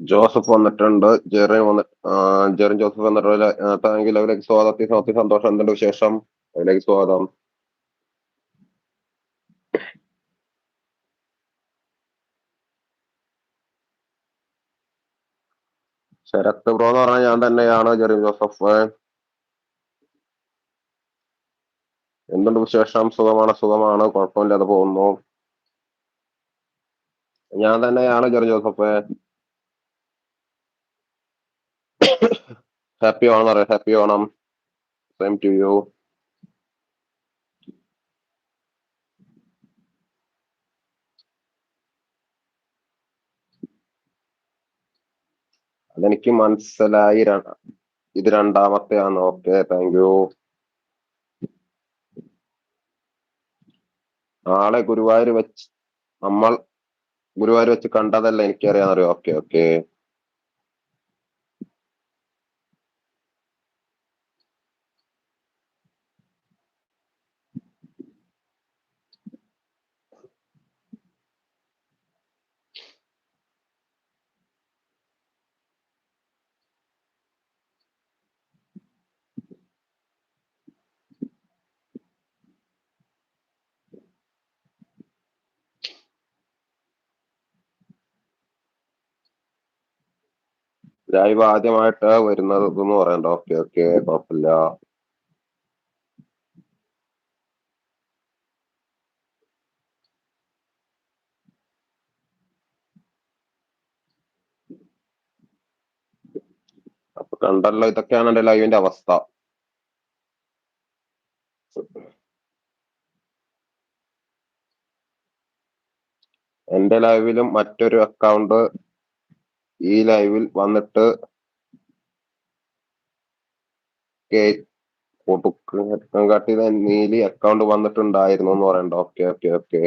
Joseph വന്നിട്ടുണ്ട്. ജെറിൻ വന്ന് Jerin Joseph വന്നിട്ടുണ്ട് താങ്ക് ലൈവിലേക്ക് സ്വാഗതം. സന്തോഷം. എന്തുണ്ട് വിശേഷം? അതിലേക്ക് സ്വാഗതം. ശരത് ബ്രോ എന്ന് പറഞ്ഞാൽ ഞാൻ തന്നെയാണ് ജെറിൻ ജോസഫ്. എന്തുണ്ട് വിശേഷം? സുഖമാണ്? സുഖമാണ്. കുഴപ്പമില്ലാതെ പോകുന്നു. ഞാൻ തന്നെയാണ് ജെറിൻ ജോസഫ്. ഹാപ്പി ഓണം അറിയാം happy Onam same to you അതെനിക്ക് മനസ്സിലായി ഇത് രണ്ടാമത്തെ ആണ് ഓക്കെ താങ്ക് യു നാളെ ഗുരുവായൂർ വെച്ച് നമ്മൾ ഗുരുവായൂർ വെച്ച് കണ്ടതല്ല എനിക്കറിയാൻ അറിയാം ഓക്കെ ഓക്കെ ലൈവ് ആദ്യമായിട്ട് വരുന്നത് എന്ന് പറയണ്ട ഓക്കെ ഓക്കെ കുഴപ്പമില്ല അപ്പൊ കണ്ടല്ലോ ഇതൊക്കെയാണ് എന്റെ ലൈവിന്റെ അവസ്ഥ. എന്റെ ലൈവിലും മറ്റൊരു അക്കൗണ്ട് ഈ ലൈവിൽ വന്നിട്ട് നീലി അക്കൗണ്ട് വന്നിട്ടുണ്ടായിരുന്നു എന്ന് പറയണ്ട. ഓക്കെ ഓക്കെ ഓക്കെ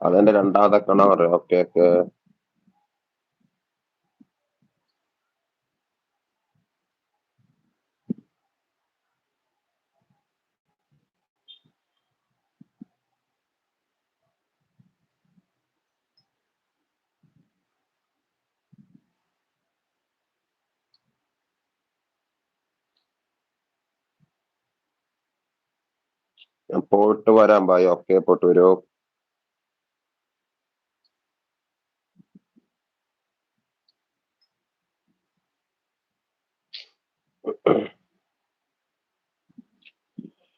അതെന്റെ രണ്ടാമത്തെ അക്കൗണ്ടാ പറയാം ഓക്കെ ഓക്കെ പോയിട്ട് വരാം ബൈ ഓക്കെ പോയിട്ട് വരൂ.